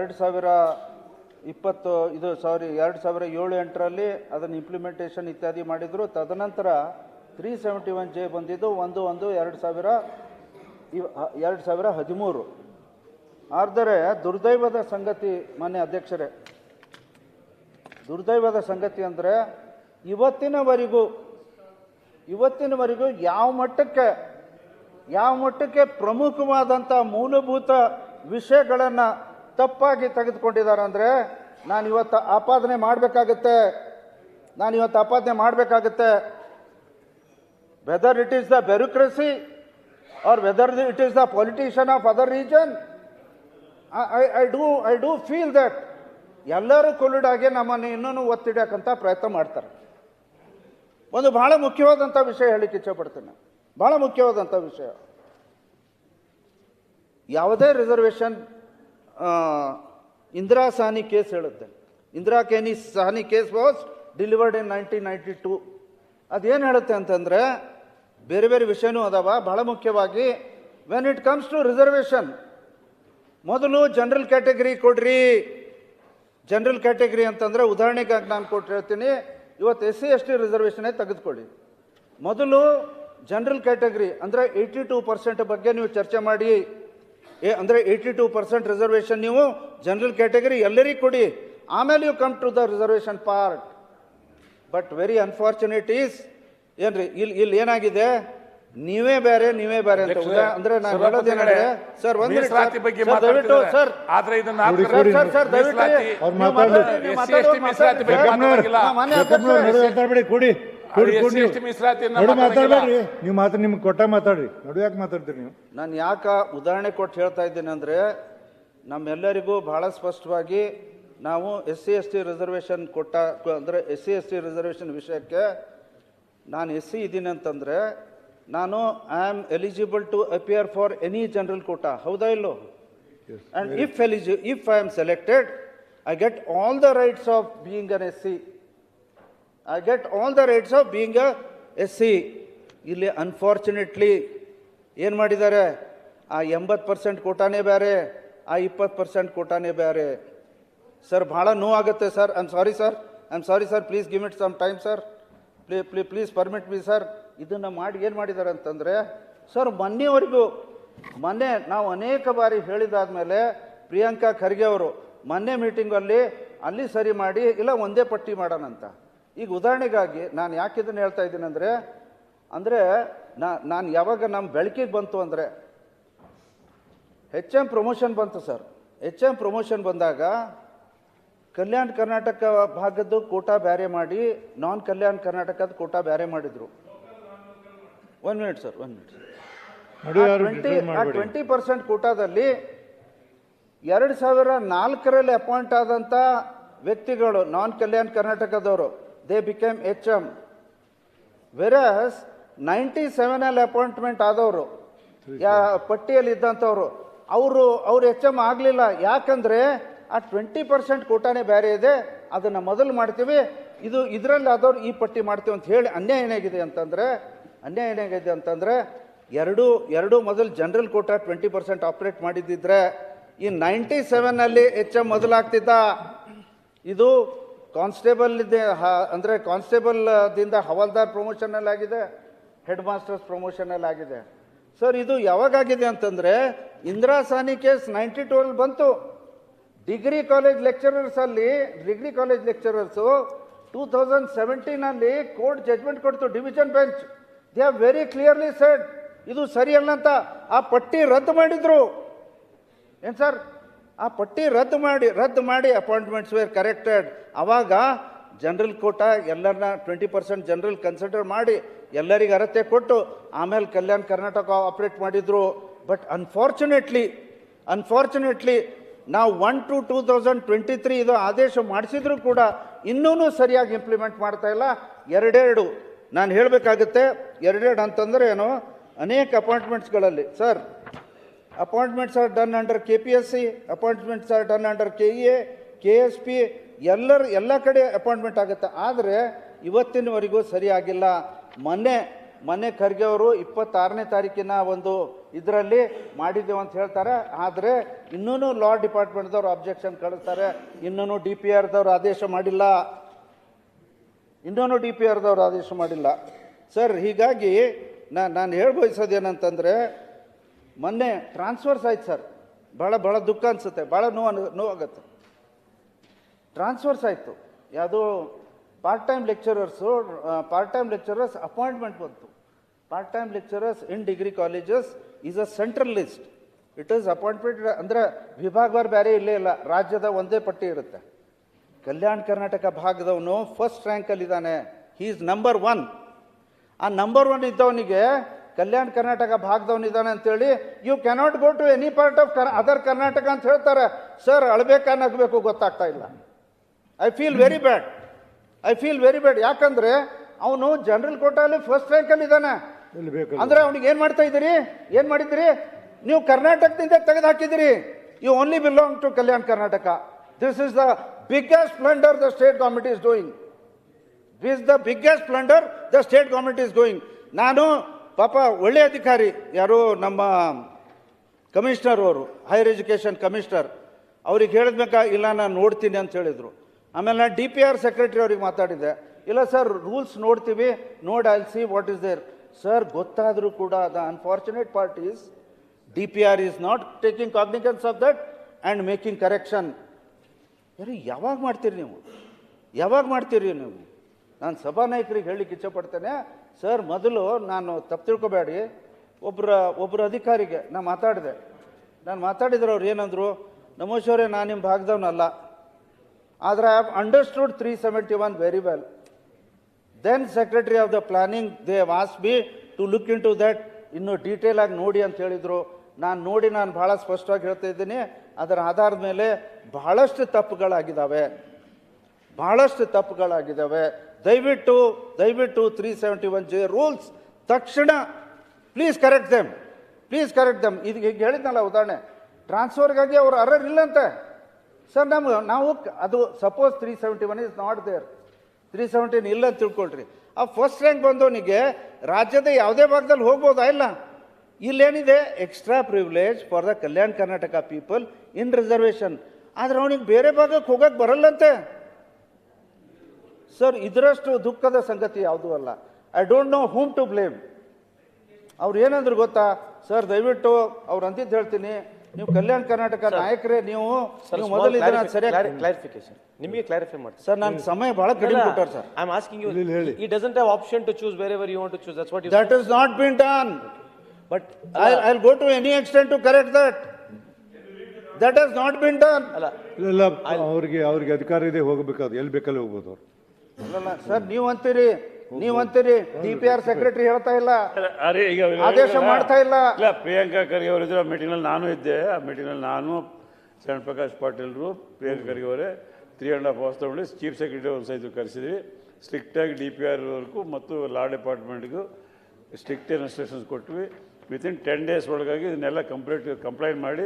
ಎರಡು ಸಾವಿರ ಇಪ್ಪತ್ತು, ಇದು ಸಾರಿ ಎರಡು ಸಾವಿರ ಏಳು ಎಂಟರಲ್ಲಿ ಅದನ್ನು ಇಂಪ್ಲಿಮೆಂಟೇಷನ್ ಇತ್ಯಾದಿ ಮಾಡಿದರು. ತದನಂತರ ತ್ರೀ ಸೆವೆಂಟಿ ಒನ್ ಜೆ ಬಂದಿದ್ದು ಒಂದು ಒಂದು, ಎರಡು ಸಾವಿರ ಎರಡು ಸಾವಿರ ಹದಿಮೂರು. ಆದರೆ ದುರ್ದೈವದ ಸಂಗತಿ, ಮಾನ್ಯ ಅಧ್ಯಕ್ಷರೇ. ದುರ್ದೈವದ ಸಂಗತಿ ಅಂದರೆ ಇವತ್ತಿನವರೆಗೂ ಇವತ್ತಿನವರೆಗೂ ಯಾವ ಮಟ್ಟಕ್ಕೆ ಯಾವ ಮಟ್ಟಕ್ಕೆ ಪ್ರಮುಖವಾದಂಥ ಮೂಲಭೂತ ವಿಷಯಗಳನ್ನು ತಪ್ಪಾಗಿ ತೆಗೆದುಕೊಂಡಿದ್ದಾರೆ ಅಂದರೆ ನಾನು ಇವತ್ತು ಆಪಾದನೆ ಮಾಡಬೇಕಾಗತ್ತೆ. ನಾನು ಇವತ್ತು ಆಪಾದನೆ ಮಾಡಬೇಕಾಗತ್ತೆ. Whether it is the bureaucracy or whether it is the politician of other reason I I do I do feel that ಎಲ್ಲರೂ ಕೊಲ್ಲಿಡಾಗೆ ನಮ್ಮನ್ನು ಇನ್ನೂ ಒತ್ತಿಡಕ್ಕಂಥ ಪ್ರಯತ್ನ ಮಾಡ್ತಾರೆ. ಒಂದು ಬಹಳ ಮುಖ್ಯವಾದಂಥ ವಿಷಯ ಹೇಳಿಕ್ಕೆ ಇಚ್ಛೆಪಡ್ತೇನೆ. ಬಹಳ ಮುಖ್ಯವಾದಂಥ ವಿಷಯ. ಯಾವುದೇ ರಿಸರ್ವೇಷನ್ ಇಂದಿರಾ ಸಹನಿ ಕೇಸ್ ಹೇಳುತ್ತೆ. Indira ಕೇನಿ Sawhney case was delivered in nineteen ninety two. ಅದೇನು ಹೇಳುತ್ತೆ ಅಂತಂದರೆ, ಬೇರೆ ಬೇರೆ ವಿಷಯನೂ ಅದಾವ. ಬಹಳ ಮುಖ್ಯವಾಗಿ when it comes to reservation ಮೊದಲು ಜನರಲ್ ಕ್ಯಾಟಗರಿ ಕೊಡ್ರಿ. ಜನರಲ್ ಕ್ಯಾಟಗರಿ ಅಂತಂದರೆ ಉದಾಹರಣೆಗಾಗಿ ನಾನು ಕೊಟ್ಟು ಹೇಳ್ತೀನಿ. ಇವತ್ತು ಎಸ್ ಸಿ ಎಸ್ ಟಿ ರಿಸರ್ವೇಷನೇ ತೆಗೆದುಕೊಳ್ಳಿ. ಮೊದಲು ಜನರಲ್ ಕ್ಯಾಟಗರಿ ಅಂದರೆ ಏಯ್ಟಿ ಟೂ ಪರ್ಸೆಂಟ್ ಬಗ್ಗೆ ನೀವು ಚರ್ಚೆ ಮಾಡಿ. ಏ ಅಂದರೆ ಏಯ್ಟಿ ಟೂ ಪರ್ಸೆಂಟ್ ರಿಸರ್ವೇಷನ್ ನೀವು ಜನರಲ್ ಕ್ಯಾಟಗರಿ ಎಲ್ಲರಿಗೂ ಕೊಡಿ. ಆಮೇಲೆ you come to the reservation part but very unfortunate is ಏನ್ರಿ ಇಲ್ಲಿ ಇಲ್ಲಿ ಏನಾಗಿದೆ? ನೀವೇ ಬೇರೆ ನೀವೇ ಬೇರೆ ಅಂತ ಅಂದ್ರೆ ನಾನು ಹೇಳೋದೇನಂದ್ರೆ ಸರ್ ಒಂದು ದಯವಿಟ್ಟು ಸರ್. ಆದ್ರೆ ಇದನ್ನ ಸರ್, ಸರ್, ದಯವಿಟ್ಟು. ಮಾತಾಡಿ, ಕೊಡಿ. ಮಾತಾಡ್ಬೇಡ್ರಿ. ನೀವು ಮಾತ್ರ ನಿಮ್ಗೆ ಕೊಟ್ಟ ಮಾತಾಡ್ರಿ. ನಡು ಯಾಕೆ ಮಾತಾಡ್ತೀರಿ ನೀವು? ನಾನು ಯಾಕೆ ಉದಾಹರಣೆ ಕೊಟ್ಟು ಹೇಳ್ತಾ ಇದ್ದೀನಿ ಅಂದರೆ ನಮ್ಮೆಲ್ಲರಿಗೂ ಬಹಳ ಸ್ಪಷ್ಟವಾಗಿ ನಾವು S C S T reservation ಕೊಟ್ಟ ಅಂದರೆ S C S T reservation ವಿಷಯಕ್ಕೆ ನಾನು ಎಸ್ ಸಿ ಇದ್ದೀನಿ ಅಂತಂದರೆ ನಾನು I am eligible to appear for any general quota. ಹೌದಾ ಇಲ್ಲೋ? And if eligible if I am selected I get all the rights of being an S C I get all the rights of being a S C ಇಲ್ಲಿ unfortunately ಏನು ಮಾಡಿದ್ದಾರೆ? ಆ ಎಂಬತ್ತು percent ಕೋಟಾನೇ ಬೇರೆ ಆ ಇಪ್ಪತ್ತು ಪರ್ಸೆಂಟ್ ಕೋಟಾನೇ ಬೇರೆ ಸರ್ ಭಾಳ ನೋವಾಗುತ್ತೆ sir I am sorry sir I am sorry sir please give it some time sir please please please permit me sir ಇದನ್ನು ಮಾಡಿ ಏನು ಮಾಡಿದ್ದಾರೆ ಅಂತಂದರೆ ಸರ್ ಮೊನ್ನೆವರೆಗೂ, ಮೊನ್ನೆ ನಾವು ಅನೇಕ ಬಾರಿ ಹೇಳಿದಾದ್ಮೇಲೆ ಪ್ರಿಯಾಂಕಾ ಖರ್ಗೆ ಅವರು ಮೊನ್ನೆ ಮೀಟಿಂಗಲ್ಲಿ ಅಲ್ಲಿ ಸರಿ ಮಾಡಿ, ಇಲ್ಲ ಒಂದೇ ಪಟ್ಟಿ ಮಾಡೋಣ ಅಂತ ಈಗ ಉದಾಹರಣೆಗಾಗಿ ನಾನು ಯಾಕೆ ಇದನ್ನು ಹೇಳ್ತಾ ಇದ್ದೀನಿ ಅಂದರೆ ಅಂದರೆ ನಾ ನಾನು ಯಾವಾಗ ನಮ್ಮ ಬೆಳಕಿಗೆ ಬಂತು ಅಂದರೆ ಹೆಚ್ ಎಂ ಪ್ರಮೋಷನ್ ಬಂತು ಸರ್. ಹೆಚ್ ಎಂ ಪ್ರಮೋಷನ್ ಬಂದಾಗ ಕಲ್ಯಾಣ ಕರ್ನಾಟಕ ಭಾಗದ್ದು ಕೋಟಾ ಬ್ಯಾರೆ ಮಾಡಿ ನಾನ್ ಕಲ್ಯಾಣ ಕರ್ನಾಟಕದ ಕೋಟಾ ಬ್ಯಾರೆ ಮಾಡಿದರು. One minute sir one minute twenty ಆ ಟ್ವೆಂಟಿ ಪರ್ಸೆಂಟ್ ಕೋಟಾದಲ್ಲಿ ಎರಡು ಸಾವಿರ ನಾಲ್ಕರಲ್ಲಿ ಅಪಾಯಿಂಟ್ ಆದಂಥ ವ್ಯಕ್ತಿಗಳು ನಾನ್ ಕಲ್ಯಾಣ ಕರ್ನಾಟಕದವರು they became H M versus ninety ಸೆವೆನಲ್ಲಿ appointment ಆದವರು ಯಾ ಪಟ್ಟಿಯಲ್ಲಿ ಇದ್ದಂಥವ್ರು ಅವರು ಅವ್ರು ಎಚ್ ಎಂ ಆಗಲಿಲ್ಲ. ಯಾಕಂದರೆ ಆ ಟ್ವೆಂಟಿ ಪರ್ಸೆಂಟ್ ಕೋಟಾನೇ ಬೇರೆ ಇದೆ. ಅದನ್ನು ಮೊದಲು ಮಾಡ್ತೀವಿ. ಇದು ಇದರಲ್ಲಿ ಆದವ್ರು ಈ ಪಟ್ಟಿ ಮಾಡ್ತೀವಿ ಅಂತ ಹೇಳಿ ಅನ್ಯಾಯ ಏನಾಗಿದೆ ಅಂತಂದರೆ ಅನ್ಯಾಯ ಏನಾಗಿದೆ ಅಂತಂದರೆ ಎರಡು ಎರಡು ಮೊದಲು general quota twenty percent operate ಮಾಡಿದ್ದಿದ್ರೆ ಈ ನೈಂಟಿ ಸೆವೆನ್ನಲ್ಲಿ ಎಚ್ ಎಂ ಮೊದಲಾಗ್ತಿದ್ದ. ಇದು ಕಾನ್ಸ್ಟೇಬಲ್ ಅಂದರೆ ಕಾನ್ಸ್ಟೇಬಲ್ ದಿಂದ ಹವಾಲ್ದಾರ್ ಪ್ರಮೋಷನಲ್ಲಿ ಆಗಿದೆ ಹೆಡ್ ಮಾಸ್ಟರ್ಸ್ ಪ್ರಮೋಷನಲ್ಲಿ ಆಗಿದೆ. ಸರ್ ಇದು ಯಾವಾಗಾಗಿದೆ ಅಂತಂದರೆ ಇಂದಿರಾ ಸಾನಿ ಕೇಸ್ ನೈಂಟಿ ಟೂಲ್ ಬಂತು. ಡಿಗ್ರಿ ಕಾಲೇಜ್ ಲೆಕ್ಚರರ್ಸ್ ಅಲ್ಲಿ degree college lecturers two thousand ಸೆವೆಂಟೀನಲ್ಲಿ court judgement ಕೊಡ್ತು division bench they are very clearly said ಇದು ಸರಿಯಲ್ಲ ಅಂತ ಆ ಪಟ್ಟಿ ರದ್ದು ಮಾಡಿದ್ರು. ಏನು ಸರ್ ಆ ಪಟ್ಟಿ ರದ್ದು ಮಾಡಿ ರದ್ದು ಮಾಡಿ ಅಪಾಯಿಂಟ್ಮೆಂಟ್ಸ್ ವೇರ್ ಕರೆಕ್ಟೆಡ್ ಆವಾಗ ಜನರಲ್ ಕೋಟಾ ಎಲ್ಲರನ್ನ ಟ್ವೆಂಟಿ ಪರ್ಸೆಂಟ್ ಜನರಲ್ ಕನ್ಸಿಡರ್ ಮಾಡಿ ಎಲ್ಲರಿಗೆ ಅರತೆ ಕೊಟ್ಟು ಆಮೇಲೆ ಕಲ್ಯಾಣ ಕರ್ನಾಟಕ ಆಪ್ರೇಟ್ ಮಾಡಿದರು. ಬಟ್ ಅನ್ಫಾರ್ಚುನೇಟ್ಲಿ ಅನ್ಫಾರ್ಚುನೇಟ್ಲಿ ನಾವು one to two thousand twenty three ಇದು ಆದೇಶ ಮಾಡಿಸಿದ್ರು ಕೂಡ ಇನ್ನೂ ಸರಿಯಾಗಿ ಇಂಪ್ಲಿಮೆಂಟ್ ಮಾಡ್ತಾ ಇಲ್ಲ. ಎರಡೆರಡು, ನಾನು ಹೇಳಬೇಕಾಗುತ್ತೆ, ಎರಡೆರಡು ಅಂತಂದರೆ ಏನು, ಅನೇಕ ಅಪಾಯಿಂಟ್ಮೆಂಟ್ಸ್ಗಳಲ್ಲಿ sir appointments are done under K P S C appointments are done under K E A K S P ಎಲ್ಲರ, ಎಲ್ಲ ಕಡೆ ಅಪಾಯಿಂಟ್ಮೆಂಟ್ ಆಗುತ್ತೆ. ಆದರೆ ಇವತ್ತಿನವರೆಗೂ ಸರಿಯಾಗಿಲ್ಲ ಮೊನ್ನೆ ಮೊನ್ನೆ ಖರ್ಗೆ ಅವರು ಇಪ್ಪತ್ತಾರನೇ ತಾರೀಕಿನ ಒಂದು ಇದರಲ್ಲಿ ಮಾಡಿದ್ದೇವೆ ಅಂತ ಹೇಳ್ತಾರೆ. ಆದರೆ ಇನ್ನೂ ಲಾ ಡಿಪಾರ್ಟ್ಮೆಂಟ್ದವ್ರು ಅಬ್ಜೆಕ್ಷನ್ ಕಳಿಸ್ತಾರೆ. ಇನ್ನೂ ಡಿ ಪಿ ಆರ್ದವ್ರು ಆದೇಶ ಮಾಡಿಲ್ಲ. ಇನ್ನೂ ಡಿ ಪಿ ಆರ್ದವ್ರು ಆದೇಶ ಮಾಡಿಲ್ಲ. ಸರ್, ಹೀಗಾಗಿ ನಾನು ನಾನು ಹೇಳ್ಬಯಸೋದು ಏನಂತಂದರೆ ಮೊನ್ನೆ ಟ್ರಾನ್ಸ್ಫರ್ಸ್ ಆಯ್ತು ಸರ್. ಭಾಳ ಭಾಳ ದುಃಖ ಅನಿಸುತ್ತೆ. ಭಾಳ ನೋವು ಅನ್- ನೋವಾಗತ್ತೆ ಟ್ರಾನ್ಸ್ಫರ್ಸ್ ಆಯಿತು. ಯಾವುದೋ part time lecturers part time lecturers appointment ಬಂತು. Part time lecturers in degree colleges is a central list it is appointment ಅಂದರೆ ವಿಭಾಗವಾರು ಬೇರೆ ಇಲ್ಲೇ ಇಲ್ಲ. ರಾಜ್ಯದ ಒಂದೇ ಪಟ್ಟಿ ಇರುತ್ತೆ. ಕಲ್ಯಾಣ ಕರ್ನಾಟಕ ಭಾಗದವನು ಫಸ್ಟ್ ರ್ಯಾಂಕಲ್ಲಿದ್ದಾನೆ ಹೀ ಈಸ್ ನಂಬರ್ ಒನ್ ಆ ನಂಬರ್ ಒನ್ ಇದ್ದವನಿಗೆ ಕಲ್ಯಾಣ ಕರ್ನಾಟಕ ಭಾಗದವನಿದ್ದಾನೆ ಅಂತೇಳಿ you cannot go to any part of ಕರ್ ಅದರ್ ಕರ್ನಾಟಕ ಅಂತ ಹೇಳ್ತಾರೆ. ಸರ್ ಅಳ್ಬೇಕಾ ನಗಬೇಕು ಗೊತ್ತಾಗ್ತಾ ಇಲ್ಲ. I feel very bad I feel very bad ಯಾಕಂದ್ರೆ ಅವನು ಜನರಲ್ ಕೋಟಾಲಿ ಫಸ್ಟ್ ರ್ಯಾಂಕಲ್ಲಿ ಇದ್ದಾನೆ. ಅಂದರೆ ಅವ್ನಿಗೆ ಏನು ಮಾಡ್ತಾ ಇದ್ದೀರಿ? ಏನು ಮಾಡಿದ್ದೀರಿ? ನೀವು ಕರ್ನಾಟಕದಿಂದ ತೆಗೆದು ಹಾಕಿದಿರಿ you only belong to Kalyana Karnataka. This is the biggest splendour the state government is doing this the biggest splendour the state government is going ನಾನು ಪಾಪ ಒಳ್ಳೆ ಅಧಿಕಾರಿ ಯಾರು ನಮ್ಮ ಕಮಿಷನರ್ ಅವರು ಹೈಯರ್ ಎಜುಕೇಷನ್ ಕಮಿಷನರ್, ಅವ್ರಿಗೆ ಹೇಳಿದ್ಬೇಕಾ ಇಲ್ಲ, ನಾನು ನೋಡ್ತೀನಿ ಅಂತ ಹೇಳಿದರು. ಆಮೇಲೆ ನಾನು ಡಿ ಪಿ ಆರ್ ಸೆಕ್ರೆಟರಿ ಅವ್ರಿಗೆ ಮಾತಾಡಿದ್ದೆ ಇಲ್ಲ ಸರ್, ರೂಲ್ಸ್ ನೋಡ್ತೀವಿ, ನೋಡಿ I see what is there sir, ಗೊತ್ತಾದರೂ ಕೂಡ the unfortunate part is D P R is not taking cognisance of that and making correction ಯಾರು ಯಾವಾಗ ಮಾಡ್ತೀರಿ ನೀವು? ಯಾವಾಗ ಮಾಡ್ತೀರಿ ನೀವು? ನಾನು ಸಭಾ ಸಭಾನಾಯಕರಿಗೆ ಹೇಳಲಿಕ್ಕೆ ಇಚ್ಛಪಡ್ತೇನೆ ಸರ್, ಮೊದಲು ನಾನು ತಪ್ಪು ತಿಳ್ಕೊಬೇಡಿ. ಒಬ್ಬರ ಒಬ್ಬರ ಅಧಿಕಾರಿಗೆ ನಾನು ಮಾತಾಡಿದೆ. ನಾನು ಮಾತಾಡಿದ್ರೆ ಅವ್ರು ಏನಂದರು, ನಮೋಶ್ವರೇ, ನಾನು ನಿಮ್ಮ ಭಾಗದವನಲ್ಲ. ಆದರೆ I have understood three seventy one very well then secretary of the planning they was be to look into that ಇನ್ನು ಡೀಟೇಲ್ ಆಗಿ ನೋಡಿ ಅಂತ ಹೇಳಿದರು. ನಾನು ನೋಡಿ ನಾನು ಭಾಳ ಸ್ಪಷ್ಟವಾಗಿ ಹೇಳ್ತಾ ಇದ್ದೀನಿ. ಅದರ ಆಧಾರದ ಮೇಲೆ ಬಹಳಷ್ಟು ತಪ್ಪುಗಳಾಗಿದ್ದಾವೆ. ಬಹಳಷ್ಟು ತಪ್ಪುಗಳಾಗಿದ್ದಾವೆ. ದಯವಿಟ್ಟು ದಯವಿಟ್ಟು three seventy one J rules ತಕ್ಷಣ please correct them please correct them ಇದು ಹೀಗೆ ಹೇಳಿದ್ನಲ್ಲ ಉದಾಹರಣೆ. ಟ್ರಾನ್ಸ್ಫರ್ಗಾಗಿ ಅವ್ರು ಅರ್ಹರ್ ಇಲ್ಲಂತೆ. ಸರ್, ನಮ್ಗೆ, ನಾವು ಅದು suppose three seventy one is not there three seventeen ಇಲ್ಲ ಅಂತ ತಿಳ್ಕೊಳ್ರಿ. ಆ ಫಸ್ಟ್ ರ್ಯಾಂಕ್ ಬಂದವನಿಗೆ ರಾಜ್ಯದ ಯಾವುದೇ ಭಾಗದಲ್ಲಿ ಹೋಗ್ಬೋದಾ? ಇಲ್ಲ. ಇಲ್ಲೇನಿದೆ? Extra privilege for the Kalyana Karnataka people in reservation ಆದರೆ ಅವನಿಗೆ ಬೇರೆ ಭಾಗಕ್ಕೆ ಹೋಗಕ್ಕೆ ಬರಲ್ಲಂತೆ. ಸರ್ ಇದರಷ್ಟು ದುಃಖದ ಸಂಗತಿ ಯಾವುದೂ ಅಲ್ಲ. I don't know whom to blame ಅವ್ರು ಏನಂದ್ರು ಗೊತ್ತಾ? ಸರ್ ದಯವಿಟ್ಟು ಅವ್ರು ಅಂತಿದ್ದು ಹೇಳ್ತೀನಿ. ನೀವು ಕಲ್ಯಾಣ ಕರ್ನಾಟಕ ನಾಯಕರೇ ನೀವು ನೀವು ಮೊದಲು ಸರಿಯಾಗಿ ಕ್ಲಾರಿಫಿಕೇಶನ್ ನಿಮಗೆ ಕ್ಲಾರಿಫೈ ಮಾಡ್ತೀನಿ. ಸರ್ ನನ್ನ ಸಮಯ ಬಹಳ ಕಡಿಮೆ ಕೊಟ್ಟಾರೆ sir I am asking you ಹೇಳಿ. He doesn't have option to choose wherever you want to choose that's what you that is not been done but I I go to any extent to correct that that has not been done ಅಲ್ಲ ಅವ್ರಿಗೆ ಅವ್ರಿಗೆ ಅಧಿಕಾರ ಇದೆ ಹೋಗಬೇಕಾದ್ರೆ ಎಲ್ಲಿ ಬೇಕಲ್ಲಿ ಹೋಗ್ಬೋದು ಅವ್ರು. ಅಲ್ಲಲ್ಲ ಸರ್ ನೀವು ಅಂತೀರಿ ನೀವು ಅಂತೀರಿ ಡಿ ಪಿ ಆರ್ ಸೆಕ್ರೆಟರಿ ಹೇಳ್ತಾ ಇಲ್ಲ. ಅರೆ ಈಗ ಆದೇಶ ಮಾಡ್ತಾ ಇಲ್ಲ. ಇಲ್ಲ ಪ್ರಿಯಾಂಕಾ ಖರ್ಗೆ ಅವರಿದ್ರು ಆ ಮೀಟಿಂಗ್ನಲ್ಲಿ ನಾನು ಇದ್ದೆ. ಆ ಮೀಟಿಂಗ್ನಲ್ಲಿ ನಾನು ಶರಣ್ ಪ್ರಕಾಶ್ ಪಾಟೀಲ್ರು ಪ್ರಿಯಾಂಕಾ ಖರ್ಗೆ ಅವರೇ ತ್ರೀ ಆ್ಯಂಡ್ ಹಾಫ್ ಅವರ್ಸ್ ತಗೊಂಡು ಚೀಫ್ ಸೆಕ್ರೆಟರಿ ಒಂದು ಸಹಿತ ಕರೆಸಿದ್ವಿ. ಸ್ಟ್ರಿಕ್ಟಾಗಿ ಡಿ ಪಿ ಆರ್ ವರ್ಗೂ ಮತ್ತು ಲಾ ಡಿಪಾರ್ಟ್ಮೆಂಟ್ಗೂ ಸ್ಟ್ರಿಕ್ಟ್ ಇನ್ಸ್ಟ್ರಕ್ಷನ್ಸ್ ಕೊಟ್ವಿ. ವಿತಿನ್ ಟೆನ್ ಡೇಸ್ ಒಳಗಾಗಿ ಇದನ್ನೆಲ್ಲ ಕಂಪ್ಲೀಟ್ ಕಂಪ್ಲೈಂಟ್ ಮಾಡಿ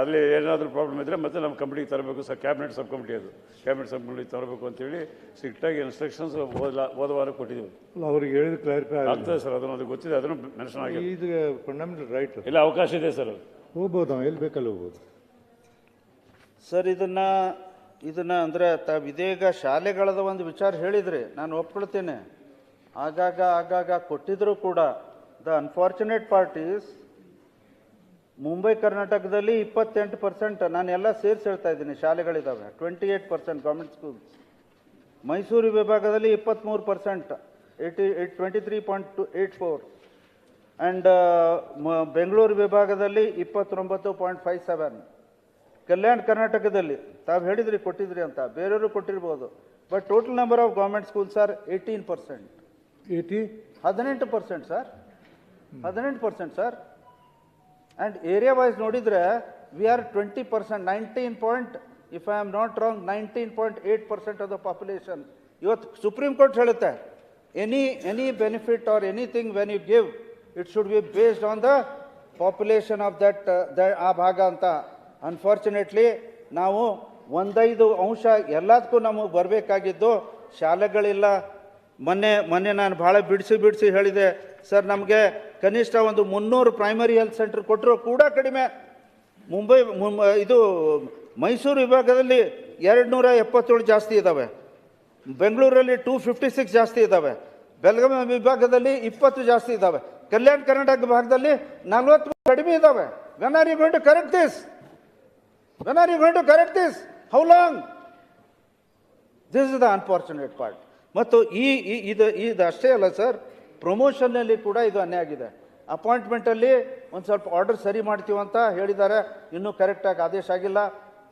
ಅಲ್ಲಿ ಏನಾದರೂ ಪ್ರಾಬ್ಲಮ್ ಇದ್ದರೆ ಮತ್ತೆ ನಮ್ಮ ಕಂಪ್ನಿಗೆ ತರಬೇಕು. ಸರ್ ಕ್ಯಾಬಿನೆಟ್ ಸಬ್ ಕಮಿಟಿ ಅದು. ಕ್ಯಾಬಿನೆಟ್ ಸಬ್ ಕಮಿಟಿ ತರಬೇಕು ಅಂತೇಳಿ ಸ್ಟ್ರಿಕ್ಟಾಗಿ ಇನ್ಸ್ಟ್ರಕ್ಷನ್ಸ್ ಹೋದ ಹೋದ ವಾರ ಕೊಟ್ಟಿದ್ದೀವಿ. ಅವ್ರಿಗೆ ಹೇಳಿದ ಕ್ಲಾರಿಫೈ ಆಗ್ತದೆ ಸರ್ ಅದನ್ನು ಅದು ಗೊತ್ತಿದೆ. ಅದನ್ನು ಮೆನ್ಷನ್ ಆಗಿದೆ. ಇದು ಫಂಡಮೆಂಟಲ್ ರೈಟ್ ಇಲ್ಲ ಅವಕಾಶ ಇದೆ ಸರ್ ಹೋಗ್ಬೋದು ನಾವು. ಎಲ್ಲಿ ಬೇಕಲ್ಲಿ ಹೋಗ್ಬೋದು. ಸರ್ ಇದನ್ನು ಇದನ್ನು ಅಂದರೆ ತಾವು ಇದೀಗ ಶಾಲೆಗಳದ ಒಂದು ವಿಚಾರ ಹೇಳಿದ್ರಿ. ನಾನು ಒಪ್ಕೊಳ್ತೇನೆ. ಆಗಾಗ ಆಗಾಗ ಕೊಟ್ಟಿದ್ರೂ ಕೂಡ ದ ಅನ್ಫಾರ್ಚುನೇಟ್ ಪಾರ್ಟೀಸ್ ಮುಂಬೈ ಕರ್ನಾಟಕದಲ್ಲಿ ಇಪ್ಪತ್ತೆಂಟು ಪರ್ಸೆಂಟ್ ನಾನು ಎಲ್ಲ ಸೇರಿಸಿ ಹೇಳ್ತಾ ಇದ್ದೀನಿ ಶಾಲೆಗಳಿದ್ದಾವೆ twenty eight percent government schools Mysuru ವಿಭಾಗದಲ್ಲಿ ಇಪ್ಪತ್ತ್ಮೂರು percent eighty eight twenty three point two eight four and Bengaluru ವಿಭಾಗದಲ್ಲಿ ಇಪ್ಪತ್ತೊಂಬತ್ತು ಪಾಯಿಂಟ್ ಫೈವ್ ಸೆವೆನ್ ಕಲ್ಯಾಣ ಕರ್ನಾಟಕದಲ್ಲಿ ತಾವು ಹೇಳಿದ್ರಿ ಕೊಟ್ಟಿದ್ರಿ ಅಂತ. ಬೇರೆಯವರು ಕೊಟ್ಟಿರ್ಬೋದು. But total number of government schools are eighteen percent eighty ಹದಿನೆಂಟು ಪರ್ಸೆಂಟ್ ಸರ್ ಹದಿನೆಂಟು percent sir and area wise ನೋಡಿದರೆ we are twenty percent nineteen point if I am not wrong nineteen point eight percent of the population ಇವತ್ತು supreme court ಹೇಳುತ್ತೆ any any benefit or anything when you give it should be based on the population of that the ಆ ಭಾಗ ಅಂತ. Unfortunately ನಾವು ಒಂದೈದು ಅಂಶ ಎಲ್ಲದಕ್ಕೂ ನಮಗೆ ಬರಬೇಕಾಗಿದ್ದು, ಶಾಲೆಗಳಿಲ್ಲ. ಮೊನ್ನೆ ಮೊನ್ನೆ ನಾನು ಭಾಳ ಬಿಡಿಸಿ ಬಿಡಿಸಿ ಹೇಳಿದೆ ಸರ್, ನಮಗೆ ಕನಿಷ್ಠ ಒಂದು ಮುನ್ನೂರು ಪ್ರೈಮರಿ ಹೆಲ್ತ್ ಸೆಂಟರ್ ಕೊಟ್ಟರೂ ಕೂಡ ಕಡಿಮೆ. ಮುಂಬೈ ಇದು ಮೈಸೂರು ವಿಭಾಗದಲ್ಲಿ ಎರಡು ನೂರ ಎಪ್ಪತ್ತೇಳು ಜಾಸ್ತಿ ಇದ್ದಾವೆ ಬೆಂಗಳೂರಲ್ಲಿ ಟೂ ಫಿಫ್ಟಿ ಸಿಕ್ಸ್ ಜಾಸ್ತಿ ಇದ್ದಾವೆ ಬೆಳಗಾವಿ ವಿಭಾಗದಲ್ಲಿ ಇಪ್ಪತ್ತು ಜಾಸ್ತಿ ಇದ್ದಾವೆ ಕಲ್ಯಾಣ ಕರ್ನಾಟಕ ಭಾಗದಲ್ಲಿ ನಲ್ವತ್ತು ಕಡಿಮೆ ಇದ್ದಾವೆ when are you going to correct this when are you going to correct this how long this is the unfortunate part ಮತ್ತು ಈ- ಇದು ಇದು ಅಷ್ಟೇ ಅಲ್ಲ ಸರ್ ಪ್ರಮೋಷನ್ನಲ್ಲಿ ಕೂಡ ಇದು ಅನ್ಯಾಯ ಆಗಿದೆ. ಅಪಾಯಿಂಟ್ಮೆಂಟಲ್ಲಿ ಒಂದು ಸ್ವಲ್ಪ ಆರ್ಡರ್ ಸರಿ ಮಾಡ್ತೀವಿ ಅಂತ ಹೇಳಿದ್ದಾರೆ. ಇನ್ನೂ ಕರೆಕ್ಟಾಗಿ ಆದೇಶ ಆಗಿಲ್ಲ.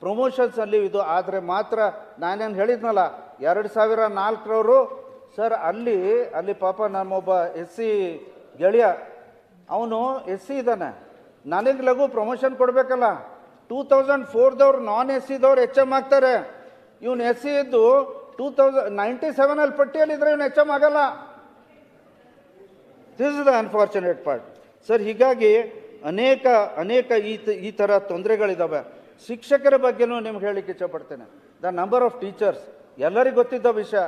ಪ್ರಮೋಷನ್ಸಲ್ಲಿ ಇದು ಆದರೆ ಮಾತ್ರ ನಾನೇನು ಹೇಳಿದ್ನಲ್ಲ, ಎರಡು ಸಾವಿರ ನಾಲ್ಕರವರು, ಸರ್ ಅಲ್ಲಿ ಅಲ್ಲಿ ಪಾಪ ನಮ್ಮೊಬ್ಬ ಎಸ್ ಸಿ ಗೆಳೆಯ, ಅವನು ಎಸ್ ಸಿ ಇದ್ದಾನೆ. ನನಗೆ ಲಘು ಪ್ರಮೋಷನ್ ಕೊಡಬೇಕಲ್ಲ? ಟೂ ತೌಸಂಡ್ ಫೋರ್ದವ್ರು ನಾನ್ ಎಸ್ ಸಿದವ್ರು ಎಚ್ ಎಂ ಆಗ್ತಾರೆ. ಇವನು ಎಸ್ ಸಿ ಇದ್ದು ಟೂ ತೌಸಂಡ್, ನೈಂಟಿ ಸೆವೆನಲ್ಲಿ ಪಟ್ಟಿಯಲ್ಲಿದ್ದರೆ ಇವನು ಎಚ್ ಎಂ ಆಗಲ್ಲ. This is the unfortunate part sir ಹೀಗಾಗಿ ಅನೇಕ ಅನೇಕ ಈ ಈ ಥರ ತೊಂದರೆಗಳಿದ್ದಾವೆ ಶಿಕ್ಷಕರ ಬಗ್ಗೆನೂ ನಿಮ್ಗೆ ಹೇಳಲಿಕ್ಕೆ ಇಷ್ಟಪಡ್ತೇನೆ. ದ ನಂಬರ್ ಆಫ್ ಟೀಚರ್ಸ್ ಎಲ್ಲರಿಗೂ ಗೊತ್ತಿದ್ದ ವಿಷಯ.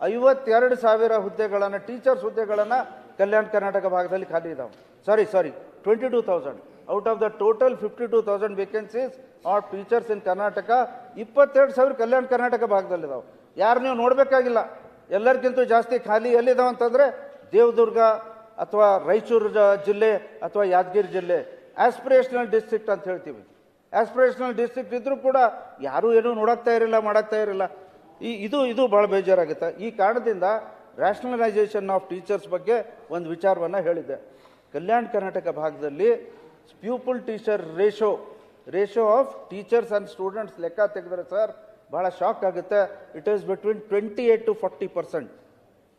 ಐವತ್ತೆರಡು ಸಾವಿರ ಹುದ್ದೆಗಳನ್ನು ಟೀಚರ್ಸ್ ಹುದ್ದೆಗಳನ್ನು ಕಲ್ಯಾಣ ಕರ್ನಾಟಕ ಭಾಗದಲ್ಲಿ ಖಾಲಿ ಇದ್ದಾವೆ sorry sorry twenty two thousand out of the total fifty two thousand vacancies of teachers in Karnataka ಇಪ್ಪತ್ತೆರಡು ಸಾವಿರ ಕಲ್ಯಾಣ ಕರ್ನಾಟಕ ಭಾಗದಲ್ಲಿದ್ದಾವೆ ಯಾರು ನೀವು ನೋಡಬೇಕಾಗಿಲ್ಲ. ಎಲ್ಲರಿಗಿಂತ ಜಾಸ್ತಿ ಖಾಲಿ ಎಲ್ಲಿದ್ದಾವೆ ಅಂತಂದರೆ ದೇವದುರ್ಗ ಅಥವಾ ರಾಯಚೂರು ಜಿಲ್ಲೆ ಅಥವಾ ಯಾದಗಿರಿ ಜಿಲ್ಲೆ ಆಸ್ಪಿರೇಷನಲ್ ಡಿಸ್ಟ್ರಿಕ್ಟ್ ಅಂತ ಹೇಳ್ತೀವಿ. ಆಸ್ಪಿರೇಷನಲ್ ಡಿಸ್ಟ್ರಿಕ್ಟ್ ಇದ್ರೂ ಕೂಡ ಯಾರೂ ಏನೂ ನೋಡಕ್ತಾ ಇರಲಿಲ್ಲ ಮಾಡಾಕ್ತಾ ಇರಲಿಲ್ಲ. ಈ, ಇದು ಇದು ಭಾಳ ಬೇಜಾರಾಗುತ್ತೆ. ಈ ಕಾರಣದಿಂದ ರ್ಯಾಷನಲೈಸೇಷನ್ ಆಫ್ ಟೀಚರ್ಸ್ ಬಗ್ಗೆ ಒಂದು ವಿಚಾರವನ್ನು ಹೇಳಿದ್ದೆ. ಕಲ್ಯಾಣ ಕರ್ನಾಟಕ ಭಾಗದಲ್ಲಿ pupil teacher ratio ratio of teachers and students ಲೆಕ್ಕ ತೆಗೆದ್ರೆ ಸರ್ ಭಾಳ ಶಾಕ್ ಆಗುತ್ತೆ. It is between twenty eight to forty percent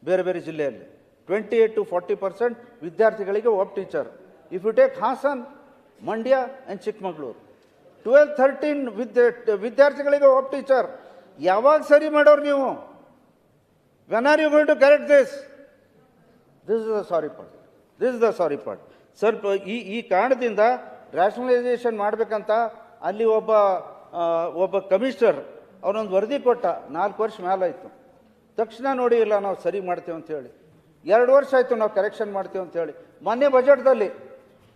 ಬೇರೆ ಬೇರೆ ಜಿಲ್ಲೆಯಲ್ಲಿ. Twenty eight to forty percent ವಿದ್ಯಾರ್ಥಿಗಳಿಗೆ ಒಬ್ಬ teacher if you take Hassan Mandya and Chikkamagaluru twelve thirteen ವಿದ್ಯಾ, ವಿದ್ಯಾರ್ಥಿಗಳಿಗೆ ಒಬ್ಬ ಟೀಚರ್ ಯಾವಾಗ ಸರಿ ಮಾಡೋರು ನೀವು? When are you going to correct this this is the sorry part this is the sorry part ಸ್ವಲ್ಪ ಈ ಈ ಕಾರಣದಿಂದ ರ್ಯಾಷನಲೈಸೇಷನ್ ಮಾಡಬೇಕಂತ ಅಲ್ಲಿ ಒಬ್ಬ ಒಬ್ಬ ಕಮಿಷನರ್ ಅವನೊಂದು ವರದಿ ಕೊಟ್ಟ. ನಾಲ್ಕು ವರ್ಷ ಮೇಲಾಯಿತು ತಕ್ಷಣ ನೋಡಿ ಇಲ್ಲ, ನಾವು ಸರಿ ಮಾಡ್ತೀವಿ ಅಂತೇಳಿ ಎರಡು ವರ್ಷ ಆಯಿತು ನಾವು ಕರೆಕ್ಷನ್ ಮಾಡ್ತೀವಿ ಅಂತೇಳಿ ಮೊನ್ನೆ ಬಜೆಟ್ದಲ್ಲಿ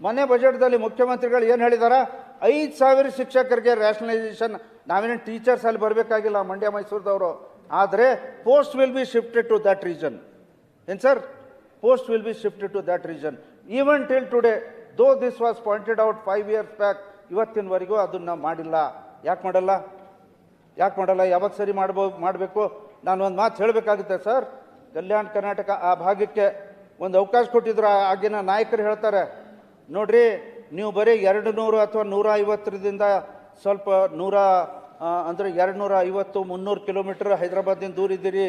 ಮೊನ್ನೆ ಬಜೆಟ್ದಲ್ಲಿ ಮುಖ್ಯಮಂತ್ರಿಗಳು ಏನು ಹೇಳಿದಾರ? ಐದು ಸಾವಿರ ಶಿಕ್ಷಕರಿಗೆ ರ್ಯಾಷನಲೈಸೇಷನ್ ನಾವೇನೇನು ಟೀಚರ್ಸ್ ಅಲ್ಲಿ ಬರಬೇಕಾಗಿಲ್ಲ ಮಂಡ್ಯ ಮೈಸೂರದವರು. ಆದರೆ post will be shifted to that region ಏನು sir? Post will be shifted to that region even till today though this was pointed out five years back ಇವತ್ತಿನವರೆಗೂ ಅದನ್ನು ಮಾಡಿಲ್ಲ. ಯಾಕೆ ಮಾಡಲ್ಲ? ಯಾಕೆ ಮಾಡಲ್ಲ? ಯಾವಾಗ ಸರಿ ಮಾಡ್ಬೋ, ಮಾಡಬೇಕು? ನಾನು ಒಂದು ಮಾತು ಹೇಳಬೇಕಾಗುತ್ತೆ ಸರ್. ಕಲ್ಯಾಣ ಕರ್ನಾಟಕ ಆ ಭಾಗಕ್ಕೆ ಒಂದು ಅವಕಾಶ ಕೊಟ್ಟಿದ್ರು. ಆಗಿನ ನಾಯಕರು ಹೇಳ್ತಾರೆ, ನೋಡ್ರಿ, ನೀವು ಬರೀ ಎರಡು ನೂರು ಅಥವಾ ನೂರ ಐವತ್ತರಿಂದ ಸ್ವಲ್ಪ ನೂರ ಅಂದರೆ ಎರಡು ನೂರ ಐವತ್ತು, ಮುನ್ನೂರು ಕಿಲೋಮೀಟ್ರ್ ಹೈದರಾಬಾದಿಂದ ದೂರ ಇದ್ದೀರಿ.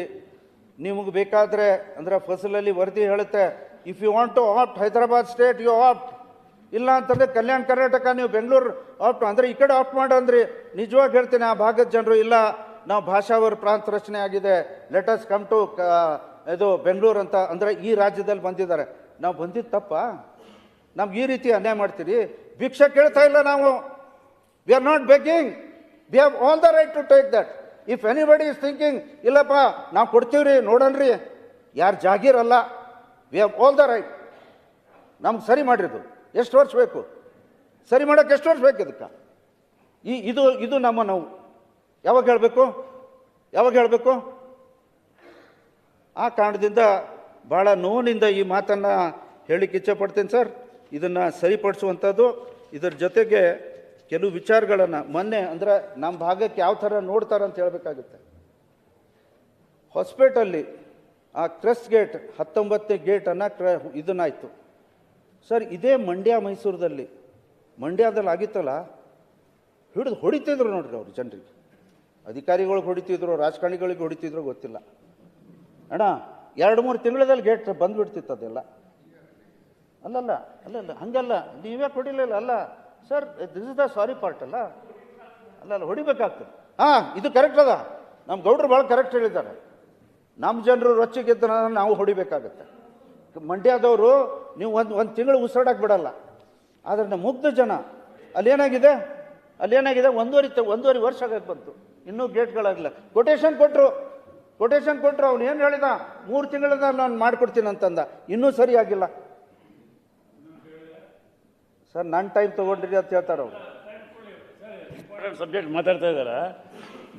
ನಿಮಗೆ ಬೇಕಾದರೆ, ಅಂದರೆ ಫಸಲಲ್ಲಿ ವರದಿ ಹೇಳುತ್ತೆ if you want to opt Hyderabad state you opt ಇಲ್ಲ ಅಂತಂದರೆ ಕಲ್ಯಾಣ ಕರ್ನಾಟಕ, ನೀವು ಬೆಂಗಳೂರು ಆಪ್ಟ್ ಅಂದರೆ ಈ ಕಡೆ ಆಪ್ಟ್ ಮಾಡಂದ್ರಿ ನಿಜವಾಗಿ ಹೇಳ್ತೀನಿ, ಆ ಭಾಗದ ಜನರು ಇಲ್ಲ. ನಾವು ಭಾಷಾವರ ಪ್ರಾಂತ ರಚನೆ ಆಗಿದೆ. ಅಸ್ ಕಮ್ ಟು ಇದು ಬೆಂಗಳೂರು ಅಂತ, ಅಂದರೆ ಈ ರಾಜ್ಯದಲ್ಲಿ ಬಂದಿದ್ದಾರೆ. ನಾವು ಬಂದಿದ್ದು ತಪ್ಪ. ನಮ್ಗೆ ಈ ರೀತಿ ಅನ್ಯಾಯ ಮಾಡ್ತೀರಿ. ಭಿಕ್ಷೆ ಕೇಳ್ತಾ ಇಲ್ಲ ನಾವು. We are not begging we have all the right to take that if anybody is thinking ಇಲ್ಲಪ್ಪ, ನಾವು ಕೊಡ್ತೀವ್ರಿ, ನೋಡನ್ರಿ. ಯಾರು ಜಾಗೀರಲ್ಲ we have all the right ನಮ್ಗೆ ಸರಿ ಮಾಡಿರೋದು ಎಷ್ಟು ವರ್ಷ ಬೇಕು? ಸರಿ ಮಾಡೋಕ್ಕೆ ಎಷ್ಟು ವರ್ಷ ಬೇಕು ಇದಕ್ಕೆ? ಈ, ಇದು ಇದು ನಮ್ಮ ನೋವು. ಯಾವಾಗ ಹೇಳಬೇಕು? ಯಾವಾಗ ಹೇಳಬೇಕು? ಆ ಕಾರಣದಿಂದ ಭಾಳ ನೋವಿನಿಂದ ಈ ಮಾತನ್ನು ಹೇಳಲಿಕ್ಕೆ ಇಚ್ಛೆಪಡ್ತೀನಿ ಸರ್. ಇದನ್ನು ಸರಿಪಡಿಸುವಂಥದ್ದು ಇದರ ಜೊತೆಗೆ ಕೆಲವು ವಿಚಾರಗಳನ್ನು ಮೊನ್ನೆ ಅಂದರೆ ನಮ್ಮ ಭಾಗಕ್ಕೆ ಯಾವ ಥರ ನೋಡ್ತಾರೆ ಅಂತ ಹೇಳಬೇಕಾಗುತ್ತೆ. ಹೊಸಪೇಟಲ್ಲಿ ಆ ಕ್ರೆಸ್ ಗೇಟ್, ಹತ್ತೊಂಬತ್ತನೇ ಗೇಟನ್ನು ಕ್ರ, ಇದನ್ನಾಯಿತು. ಸರ್, ಇದೇ ಮಂಡ್ಯ, ಮೈಸೂರದಲ್ಲಿ. ಮಂಡ್ಯದಲ್ಲಿ ಆಗಿತ್ತಲ್ಲ, ಹಿಡಿದು ಹೊಡಿತಿದ್ರು ನೋಡ್ರಿ ಅವರು ಜನರಿಗೆ. ಅಧಿಕಾರಿಗಳಿಗೆ ಹೊಡಿತಿದ್ರು, ರಾಜಕಾರಣಿಗಳಿಗೆ ಹೊಡಿತಿದ್ರು, ಗೊತ್ತಿಲ್ಲ. ಅಣ್ಣ, ಎರಡು ಮೂರು ತಿಂಗಳದಲ್ಲಿ ಗೇಟ್ ಬಂದ್ಬಿಡ್ತಿತ್ತು ಅದೆಲ್ಲ. ಅಲ್ಲಲ್ಲ ಅಲ್ಲಲ್ಲ, ಹಂಗಲ್ಲ, ನೀವೇ ಕೊಡಿಲಿಲ್ಲ ಅಲ್ಲ sir this is the sorry part ಅಲ್ಲ. ಅಲ್ಲಲ್ಲ ಹೊಡಿಬೇಕಾಗ್ತದೆ. ಹಾಂ, ಇದು ಕರೆಕ್ಟ್ ಅದ. ನಮ್ಮ ಗೌಡ್ರು ಭಾಳ ಕರೆಕ್ಟ್ ಹೇಳಿದ್ದಾರೆ. ನಮ್ಮ ಜನರು ರೊಚ್ಚಿಗೆದ್ದ ನಾವು ಹೊಡಿಬೇಕಾಗತ್ತೆ. ಮಂಡ್ಯದವರು, ನೀವು ಒಂದು ಒಂದು ತಿಂಗಳು ಉಸಿರಾಡಕ್ಕೆ ಬಿಡಲ್ಲ. ಆದರೆ ಮುಗ್ಧ ಜನ. ಅಲ್ಲೇನಾಗಿದೆ? ಅಲ್ಲೇನಾಗಿದೆ? ಒಂದೂವರೆ ಒಂದೂವರೆ ವರ್ಷ ಆಗಕ್ಕೆ ಬಂತು. ಇನ್ನೂ ಗೇಟ್ಗಳಾಗಿಲ್ಲ ಕೊಟೇಶನ್ ಕೊಟ್ಟರು ಕೊಟೇಶನ್ ಕೊಟ್ಟರು ಅವನು ಏನು ಹೇಳಿದ? ಮೂರು ತಿಂಗಳದ ನಾನು ಮಾಡಿಕೊಡ್ತೀನಿ ಅಂತಂದ. ಇನ್ನೂ ಸರಿಯಾಗಿಲ್ಲ. ಸರ್ ನನ್ನ ಟೈಮ್ ತೊಗೊಂಡ್ರಿ ಅಂತ ಹೇಳ್ತಾರೆ ಅವರು. ಇಂಪಾರ್ಟೆಂಟ್ ಸಬ್ಜೆಕ್ಟ್ ಮಾತಾಡ್ತಾ ಇದ್ದಾರೆ?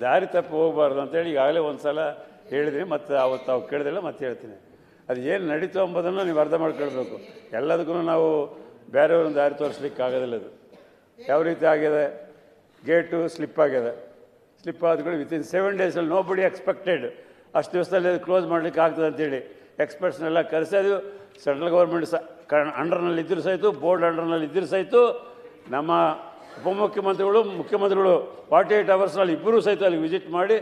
ದಾರಿ ತಪ್ಪು ಹೋಗಬಾರ್ದು ಅಂತೇಳಿ ಈಗಾಗಲೇ ಒಂದು ಸಲ ಹೇಳಿದ್ರಿ, ಮತ್ತು ಅವತ್ತು ತಾವು ಕೇಳಿದಿಲ್ಲ, ಮತ್ತೆ ಹೇಳ್ತೀನಿ. ಅದು ಏನು ನಡೀತು ಅಂಬೋದನ್ನು ನೀವು ಅರ್ಥ ಮಾಡ್ಕೊಳ್ಬೇಕು. ಎಲ್ಲದಕ್ಕೂ ನಾವು ಬೇರೆಯವ್ರನ್ನ ದಾರಿ ತೋರಿಸ್ಲಿಕ್ಕೆ ಆಗೋದಿಲ್ಲ ಅದು. ಯಾವ ರೀತಿ ಆಗಿದೆ? ಗೇಟು ಸ್ಲಿಪ್ ಆಗಿದೆ. ಸ್ಲಿಪ್ ಆದ್ಗಳು ವಿತಿನ್ ಸೆವೆನ್ ಡೇಸಲ್ಲಿ ನೋ ಬಡಿ ಎಕ್ಸ್ಪೆಕ್ಟೆಡ್ ಅಷ್ಟು ದಿವಸದಲ್ಲಿ ಅದು ಕ್ಲೋಸ್ ಮಾಡಲಿಕ್ಕೆ ಆಗ್ತದೆ ಅಂತೇಳಿ ಎಕ್ಸ್ಪರ್ಟ್ಸ್ನೆಲ್ಲ ಕರೆಸಿ ಅದು ಸೆಂಟ್ರಲ್ ಗೌರ್ಮೆಂಟ್ ಸ ಅಂಡರ್ನಲ್ಲಿ ಇದ್ದರೂ ಸಹಿತ ಬೋರ್ಡ್ ಅಂಡರ್ನಲ್ಲಿ ಇದ್ದರೂ ಸಹಿತ, ನಮ್ಮ ಉಪಮುಖ್ಯಮಂತ್ರಿಗಳು, ಮುಖ್ಯಮಂತ್ರಿಗಳು ಫಾರ್ಟಿ ಏಯ್ಟ್ ಅವರ್ಸ್ನಲ್ಲಿ ಇಬ್ಬರೂ ಸಹಿತ ಅಲ್ಲಿ ವಿಸಿಟ್ ಮಾಡಿ,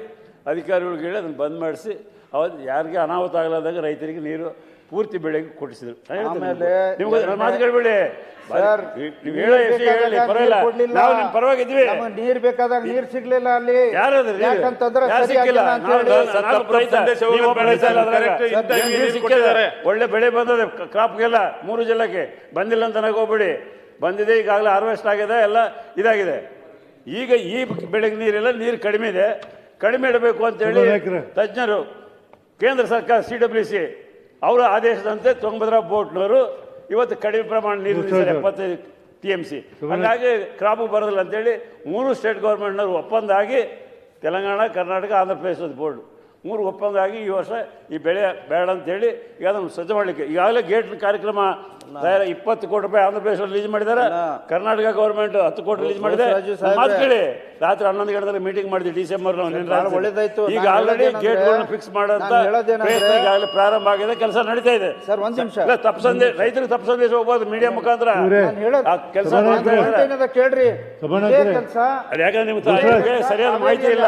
ಅಧಿಕಾರಿಗಳಿಗೆ ಹೇಳಿ ಅದನ್ನು ಬಂದ್ ಮಾಡಿಸಿ, ಅವತ್ತು ಯಾರಿಗೆ ಅನಾಹುತ ಆಗಲಾದಾಗ ರೈತರಿಗೆ ನೀರು ಪೂರ್ತಿ ಬೆಳೆಗೆ ಕೊಡಿಸಿದ್ರು ಆಮೇಲೆ ನಿಮ್ಗೆ ಮಾತು ಕೇಳ್ಬೇಡಿ ಸರ್ ನೀವು ಹೇಳೋ ಎಷ್ಟು ಹೇಳಿ ಪರವಾಗಿಲ್ಲ. ನಾವು ನಿಮ್ಮ ಪರವಾಗಿದ್ವಿ ನಮಗೆ ನೀರು ಬೇಕಾದಾಗ ನೀರು ಸಿಗ್ಲಿಲ್ಲ ಅಲ್ಲಿ. ಯಾರದು ನೀರು? ಯಾಕಂತಂದ್ರೆ ಸಿಕ್ಕಿಲ್ಲ? ನೀರು ಒಳ್ಳೆ ಬೆಳೆ ಬಂದದೆ. ಕ್ರಾಪ್ಗೆಲ್ಲ ಮೂರು ಜಿಲ್ಲೆಗೆ ಬಂದಿಲ್ಲ ಅಂತ ನನಗೆ ಹೋಗ್ಬೇಡಿ ಬಂದಿದೆ ಈಗಾಗಲೇ ಹಾರ್ವೆಸ್ಟ್ ಆಗಿದೆ ಎಲ್ಲ ಇದಾಗಿದೆ. ಈಗ ಈ ಬೆಳೆಗೆ ನೀರೆಲ್ಲ ನೀರು ಕಡಿಮೆ ಇದೆ. ಕಡಿಮೆ ಇಡಬೇಕು ಅಂತ ಹೇಳಿ ತಜ್ಞರು ಕೇಂದ್ರ ಸರ್ಕಾರ ಸಿ ಡಬ್ಲ್ಯೂ ಸಿ ಅವರ ಆದೇಶದಂತೆ ತುಂಗಭದ್ರಾ ಬೋಟ್ನವರು ಇವತ್ತು ಕಡಿಮೆ ಪ್ರಮಾಣ ನೀರು ಎಪ್ಪತ್ತೈದು ಟಿ ಎಂ ಸಿ ಹಾಗಾಗಿ ಕ್ರಾಪು ಬರೋದಿಲ್ಲ ಅಂತೇಳಿ ಮೂರು ಸ್ಟೇಟ್ ಗೌರ್ಮೆಂಟ್ನವರು ಒಪ್ಪಂದ ಆಗಿ ತೆಲಂಗಾಣ ಕರ್ನಾಟಕ ಆಂಧ್ರ ಪ್ರದೇಶದ ಬೋರ್ಡ್ ಮೂರು ಒಪ್ಪಂದ ಆಗಿ ಈ ವರ್ಷ ಈ ಬೆಳೆ ಬೇಡ ಅಂತೇಳಿ ಈಗ ಅದನ್ನು ಸಜ್ಜು ಮಾಡಲಿಕ್ಕೆ ಈಗಾಗಲೇ ಗೇಟ್ ಕಾರ್ಯಕ್ರಮ ತಯಾರ ಇಪ್ಪತ್ತು ಕೋಟಿ ರೂಪಾಯಿ ಆಂಧ್ರ ಪ್ರದೇಶ ರಿಲೀಸ್ ಮಾಡಿದ್ದಾರೆ ಕರ್ನಾಟಕ ಗೌರ್ಮೆಂಟ್ ಹತ್ತು ಕೋಟಿ ರಿಲೀಸ್ ಮಾಡಿದೆ. ಮಾತು. ಕೇಳಿ. ರಾತ್ರಿ ಹನ್ನೊಂದು ಗಂಟೆ ಮೀಟಿಂಗ್ ಮಾಡಿದ್ವಿ ಡಿಸೆಂಬರ್ ಒಳ್ಳೇದಾಯ್ತು. ಈಗ ಆಲ್ರೆಡಿ ಗೇಟ್ ಗೇಟ್ಗಳನ್ನ ಫಿಕ್ಸ್ ಮಾಡೋಂತ ಈಗಾಗಲೇ ಪ್ರಾರಂಭ ಆಗಿದೆ ಕೆಲಸ ನಡೀತಾ ಇದೆ. ಸರ್, ಒಂದ್ ನಿಮಿಷ. ಇಲ್ಲ, ತಪ್ಪು ಸಂದೇಶ ರೈತರಿಗೆ ತಪ್ಪು ಸಂದೇಶ ಹೋಗ್ಬೋದು ಮೀಡಿಯಾ ಮುಖಾಂತರ. ನಾನು ಹೇಳೋದು ಆ ಕೆಲಸ ಕೇಳ್ರಿ. ಕೆಲಸ ಯಾಕಂದ್ರೆ ನಿಮ್ಗೆ ಸರಿಯಾದ ಮಾಹಿತಿ ಇಲ್ಲ.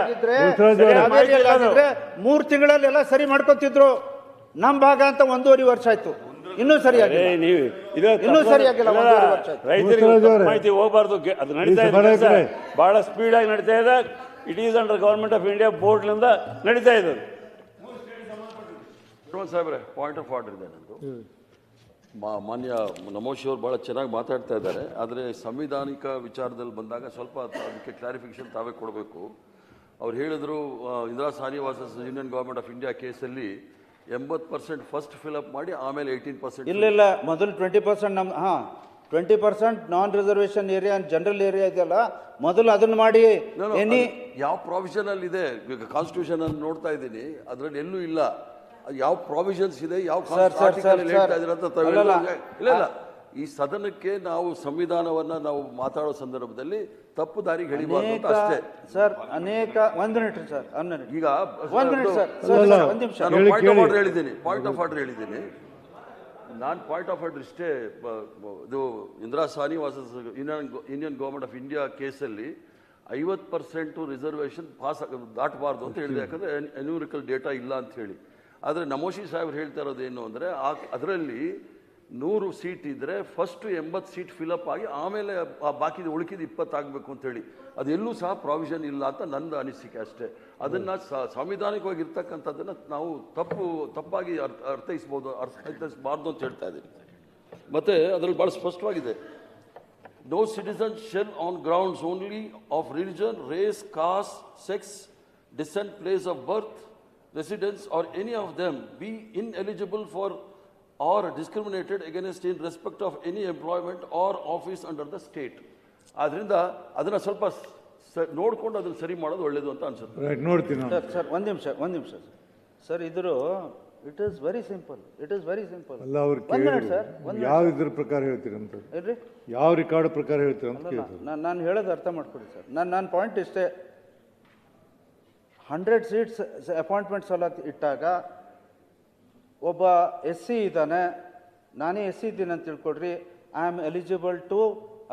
ಮೂರು ತಿಂಗಳಲ್ಲಿ ತಿಂಗಳಲ್ಲೆಲ್ಲ ಸರಿ ಮಾಡ್ಕೊತಿದ್ರು. ನಮ್ ಭಾಗ ಅಂತ ಒಂದೂವರೆ ವರ್ಷ ಆಯ್ತು. ಇನ್ನೂ ನೀವು ಇನ್ನೂ ಸರಿಯಾಗಿಲ್ಲ, ಒಂದೂವರೆ ವರ್ಷ ಆಯ್ತು. ರೈತರಿಗೆ. ಮಾಹಿತಿ ಹೋಗಬಾರ್ದು. ಅದು ನಡೀತಾ ಇದೆ ಕೆಲಸ. ಬಹಳ ಸ್ಪೀಡ್ ಆಗಿ ನಡೀತಾ ಇದೆ. It is under government of India ಬೋರ್ಡ್ನಿಂದ ನಡೀತಾ ಇದೆ. ಅದು. ಶ್ರೀಮಂತ್ ಸಾಹೇಬ್ರೆ ಪಾಯಿಂಟ್ ಆಫ್ ಆರ್ಡರ್ ಇದೆ ನಂದು. ಮಾ ಮಾನ್ಯ ನಮೋಶಿ ಅವರು ಭಾಳ ಚೆನ್ನಾಗಿ ಮಾತಾಡ್ತಾ ಇದ್ದಾರೆ. ಆದರೆ ಸಂವಿಧಾನಿಕ ವಿಚಾರದಲ್ಲಿ ಬಂದಾಗ ಸ್ವಲ್ಪ ತ- ಅದಕ್ಕೆ ಕ್ಲಾರಿಫಿಕೇಶನ್ ತಾವೇ ಕೊಡಬೇಕು. ಅವ್ರು ಹೇಳಿದ್ರು ಆ, Indira ಸಾನಿವಾಸ union government of India ಕೇಸಲ್ಲಿ ಎಂಬತ್ತು ಪರ್ಸೆಂಟ್ ಫಸ್ಟ್ ಫಿಲಪ್ ಮಾಡಿ ಆಮೇಲೆ ಏಯ್ಟೀನ್ ಪರ್ಸೆಂಟ್ ಇಲ್ಲ ಇಲ್ಲ ಮೊದಲು ಟ್ವೆಂಟಿ ಪರ್ಸೆಂಟ್ ನಮ್ಮ ಹಾಂ twenty percent non reservation area general area ಇದೆಯಲ್ಲ ಮೊದಲು ಅದನ್ನು ಮಾಡಿ ಎನಿ ಯಾವ ಪ್ರಾವಿಷನ್ ಅಲ್ಲಿ ಇದೆ? ಈಗ ಕಾನ್ಸ್ಟಿಟ್ಯೂಷನ್ ಅನ್ನು ನೋಡ್ತಾ ಇದ್ದೀನಿ. ಅದರಲ್ಲಿ ಎಲ್ಲೂ ಇಲ್ಲ. ಯಾವ ಪ್ರಾವಿಷನ್ಸ್ ಇದೆ? ಯಾವ ಇಲ್ಲ ಇಲ್ಲ. ಈ ಸದನಕ್ಕೆ ನಾವು ಸಂವಿಧಾನವನ್ನ ನಾವು ಮಾತಾಡೋ ಸಂದರ್ಭದಲ್ಲಿ ತಪ್ಪು ದಾರಿಗೆ ಎಳಿಬಾರ್ದು ಅಂತ ಅಷ್ಟೇ. ಸರ್ ಅನೇಕ ಒಂದ್ ಮಿನಿಟ್ ಸರ್ ಒಂದ್ ಮಿನಿಟ್. ಈಗ ಒಂದ್ ಮಿನಿಟ್ ಸರ್. ನಿಮಿಷ. ನಾನು ಪಾಯಿಂಟ್ ಆಫ್ ಆರ್ಡರ್ ಹೇಳಿದ್ದೀನಿ ಪಾಯಿಂಟ್ ಆಫ್ ಆರ್ಡರ್ ಹೇಳಿದ್ದೀನಿ. ನಾನು ಪಾಯಿಂಟ್ ಆಫ್ ಆರ್ಡರ್ ಇಷ್ಟೇ ಇದು Indira ಸಾನಿವಾಸ Indian Indian government of India ಕೇಸಲ್ಲಿ ಐವತ್ತು ಪರ್ಸೆಂಟು ರಿಸರ್ವೇಷನ್ ಪಾಸ್ ದಾಟಬಾರ್ದು ಅಂತ ಹೇಳಿದೆ. ಯಾಕಂದರೆ ಎನ್ಯೂರಿಕಲ್ ಡೇಟಾ ಇಲ್ಲ ಅಂತ ಹೇಳಿ. ಆದರೆ ನಮೋಶಿ ಸಾಹೇಬ್ರು ಹೇಳ್ತಾ ಇರೋದು ಏನು ಅಂದರೆ ಆ ಅದರಲ್ಲಿ ನೂರು ಸೀಟ್ ಇದ್ದರೆ ಫಸ್ಟು ಎಂಬತ್ತು ಸೀಟ್ ಫಿಲಪ್ ಆಗಿ ಆಮೇಲೆ ಆ ಬಾಕಿದ ಉಳಿಕಿದ ಇಪ್ಪತ್ತಾಗಬೇಕು ಅಂತೇಳಿ ಅದೆಲ್ಲೂ ಸಹ ಪ್ರಾವಿಷನ್ ಇಲ್ಲ ಅಂತ ನನ್ನ ಅನಿಸಿಕೆ ಅಷ್ಟೇ. ಅದನ್ನು ಸಾಂವಿಧಾನಿಕವಾಗಿ ಇರ್ತಕ್ಕಂಥದ್ದನ್ನು ನಾವು ತಪ್ಪು ತಪ್ಪಾಗಿ ಅರ್ಥ ಅರ್ಥೈಸ್ಬೋದು ಅರ್ಥೈಸಬಾರ್ದು ಅಂತ ಹೇಳ್ತಾ ಇದ್ದೀನಿ. ಮತ್ತು ಅದರಲ್ಲಿ ಭಾಳ ಸ್ಪಷ್ಟವಾಗಿದೆ. No citizen shall on grounds only of religion race caste sex descent place of birth residence or any of them be ineligible for or discriminated against in respect of any employment or office under the state ಆದ್ದರಿಂದ ಅದನ್ನು ಸ್ವಲ್ಪ ಸ ನೋಡ್ಕೊಂಡು ಅದನ್ನು ಸರಿ ಮಾಡೋದು ಒಳ್ಳೇದು ಅಂತ ಅನ್ಸುತ್ತೆ. ರೈಟ್ ನೋಡ್ತೀನಿ ಸರ್ ಸರ್ ಒಂದ್ ನಿಮಿಷ ಒಂದ್ ನಿಮಿಷ ಸರ್. ಸರ್ ಇದ್ರು it is very simple it is very simple ಅಲ್ಲ ಅವ್ರು ಒಂದ್ ಸರ್ ಕೇಳಿದ್ರು. ಯಾವ ಇದ್ರ ಪ್ರಕಾರ ಹೇಳ್ತೀರಿ ಅಂತ ಹೇಳ್ರಿ ಯಾವ ರೆಕಾರ್ಡ್ ಪ್ರಕಾರ ಹೇಳ್ತೀರಿ ಅಂತ ನಾನು ನಾನು ಹೇಳೋದು ಅರ್ಥ ಮಾಡ್ಕೊಡಿ ಸರ್. ನಾನು ನನ್ನ ಪಾಯಿಂಟ್ ಇಷ್ಟೇ. ಹಂಡ್ರೆಡ್ ಸೀಟ್ಸ್ ಅಪಾಯಿಂಟ್ಮೆಂಟ್ಸ್ ಎಲ್ಲ ಇಟ್ಟಾಗ ಒಬ್ಬ ಎಸ್ ಸಿ ಇದ್ದಾನೆ. ನಾನೇ ಎಸ್ ಸಿ ಇದ್ದೀನಿ ಅಂತ ತಿಳ್ಕೊಡ್ರಿ. I am eligible to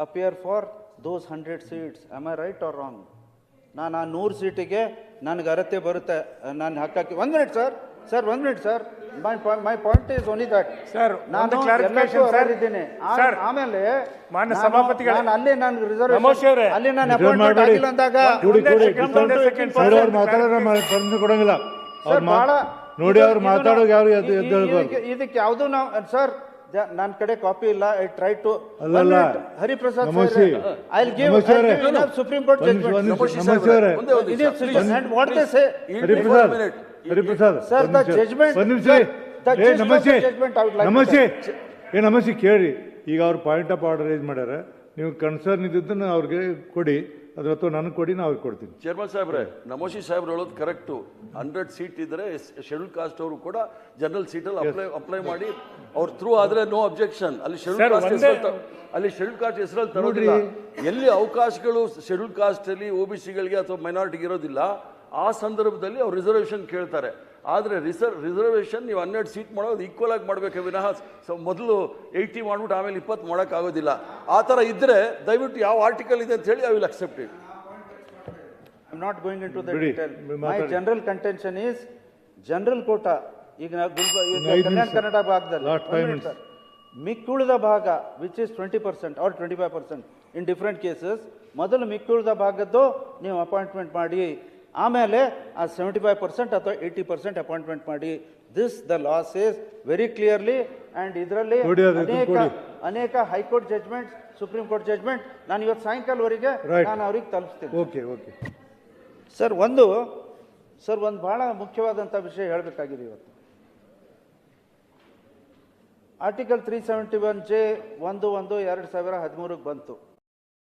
appear for those hundred seats am I right or wrong ನಾನು ಆ ನೂರು ಸೀಟಿಗೆ ನನಗೆ ಅರತೆ ಬರುತ್ತೆ. ನಾನು ಹಕ್ಕಕ್ಕೆ ಒಂದು ಮಿನಿಟ್ ಸರ್ ಸರ್ ಒಂದು minute sir my point my point is only that sir ನಾನು ಸರ್ ಇದ್ದೀನಿ. ಆಮೇಲೆ ಮಾನ್ಯ ನಾನು- ಸಭಾಪತಿಗಳೇ, ನಾನು ಅಲ್ಲಿ ನಾನು ರಿಸರ್ವ್ ಅಲ್ಲಿ ನಾನು ಅಪಾಯಿಂಟ್ಮೆಂಟ್ ಆಗಿಲ್ಲ ಅಂದಾಗ ಕೂಡಿ ಒಂದೇ ಕೂಡಿ second, ಡಿಸ್ಕೌಂಟ್ ಒಂದೇ second, ಸರ್ ಮಾತಾಡೋಣ ಕೊಡಂಗಿಲ್ಲ. ಸರ್, ನೋಡಿ ಇದು- ಅವ್ರು ಮಾತಾಡೋ ಮಾತಾಡೋಕೆ ಯಾರು ಈ- ಎದ್ದು ಈ- ಇದಕ್ಕೆ- ಯಾವುದು ನಾವು ಸರ್ ನನ್ನ ಕಡೆ ಕಾಪಿ ಇಲ್ಲ ಐ ಟ್ರೈ ಟು ಅಲ್ಲಲ್ಲ. ಹರಿಪ್ರಸಾದ್ ನಮೋಶಿ. ಐ ಗಿವ್ ನಮೋಶಿ ಅವರೇ. ಸುಪ್ರೀಂ ಕೋರ್ಟ್ ಜಡ್ಜ್ಮೆಂಟ್ ಒಂದೇ ಒಂದು what they say Hariprasad. Hariprasad. Sir the judgement ಒಂದು ನಿಮಿಷ. ಏ ನಮಸ್ತೆ. ನಮಸ್ತೆ. ಏ ನಮಸ್ತೆ ಕೇಳ್ರಿ ಈಗ ಅವ್ರು ಪಾಯಿಂಟ್ ಆಫ್ ಆರ್ಡರ್ ರೈಸ್ ಮಾಡ್ಯಾರ. ನೀವು ಕನ್ಸರ್ನ್ ಇದ್ದಿದ್ದನ್ನು ಅವ್ರಿಗೆ ಕೊಡಿ. ಅದ್ರ ಅಥವಾ ನನಗೆ ಕೊಡಿ ನಾವು ಅವ್ರಿಗೆ ಕೊಡ್ತೀನಿ. ಚೇರ್ಮನ್ ಸಾಹೇಬ್ರೆ ನಮೋಶಿ ಸಾಹೇಬ್ರು ಹೇಳೋದು ಕರೆಕ್ಟು ಹಂಡ್ರೆಡ್ ಸೀಟ್ ಇದ್ದರೆ ಶೆಡ್ಯೂಲ್ ಕಾಸ್ಟ್ ಅವರು ಕೂಡ ಜನರಲ್ ಸೀಟಲ್ಲಿ ಅಪ್ಲೈ ಅಪ್ಲೈ ಮಾಡಿ ಅವ್ರ ಥ್ರೂ ಆದ್ರೆ ನೋ ಅಬ್ಜೆಕ್ಷನ್ ಅಲ್ಲಿ ಶೆಡ್ಯೂಲ್ ಕಾಸ್ಟ್ ಹೆಸರಲ್ಲಿ ಅಲ್ಲಿ ಶೆಡ್ಯೂಲ್ ಕಾಸ್ಟ್ ಹೆಸರಲ್ಲಿ ತರೋದಿಲ್ಲ. ಎಲ್ಲಿ ಅವಕಾಶಗಳು ಶೆಡ್ಯೂಲ್ ಕಾಸ್ಟಲ್ಲಿ ಒ ಬಿ ಸಿಗಳಿಗೆ ಅಥವಾ ಮೈನಾರಿಟಿಗೆ ಇರೋದಿಲ್ಲ ಆ ಸಂದರ್ಭದಲ್ಲಿ ಅವ್ರು ರಿಸರ್ವೇಷನ್ ಕೇಳ್ತಾರೆ. ಆದರೆ ರಿಸರ್ ರಿಸರ್ವೇಷನ್ ನೀವು ಹನ್ನೆರಡು ಸೀಟ್ ಮಾಡೋದು ಈಕ್ವಲ್ ಆಗಿ ಮಾಡಬೇಕು ವಿನಃ ಸೊ ಮೊದಲು ಏಯ್ಟಿ ಮಾಡ್ಬಿಟ್ಟು ಆಮೇಲೆ ಇಪ್ಪತ್ತು ಮಾಡೋಕ್ಕಾಗೋದಿಲ್ಲ ಆ ಥರ ಇದ್ದರೆ ದಯವಿಟ್ಟು ಯಾವ ಆರ್ಟಿಕಲ್ ಇದೆ ಅಂತ ಹೇಳಿ I will accept it I not going in to detail. My general contention general general is, ಈಗ ಕಲ್ಯಾಣ. ಕನ್ನಡ ಭಾಗದಲ್ಲಿ. ಮಿಕ್ಕುಳಿದ ಭಾಗ which is twenty percent or twenty five percent in different cases ಮೊದಲು ಮಿಕ್ಕುಳಿದ ಭಾಗದ್ದು ನೀವು ಅಪಾಯಿಂಟ್ಮೆಂಟ್ ಮಾಡಿ ಆಮೇಲೆ ಆ ಸೆವೆಂಟಿ ಫೈವ್ ಪರ್ಸೆಂಟ್ ಅಥವಾ ಏಯ್ಟಿ ಪರ್ಸೆಂಟ್ ಅಪಾಯಿಂಟ್ಮೆಂಟ್ ಮಾಡಿ this the laws is very clearly and ಇದರಲ್ಲಿ ಅನೇಕ ಅನೇಕ high court judgement supreme court judgement ನಾನು ಇವತ್ತು ಸಾಯಂಕಾಲವರೆಗೆ. ನಾನು ಅವ್ರಿಗೆ ತಲುಪಿಸ್ತೀನಿ. ಓಕೆ ಓಕೆ ಸರ್ ಒಂದು ಸರ್ ಒಂದು ಭಾಳ ಮುಖ್ಯವಾದಂಥ ವಿಷಯ ಹೇಳಬೇಕಾಗಿದೆ ಇವತ್ತು. Article three seventy one J ಒಂದು ಒಂದು ಎರಡು ಸಾವಿರ ಹದಿಮೂರಕ್ಕೆ ಬಂತು.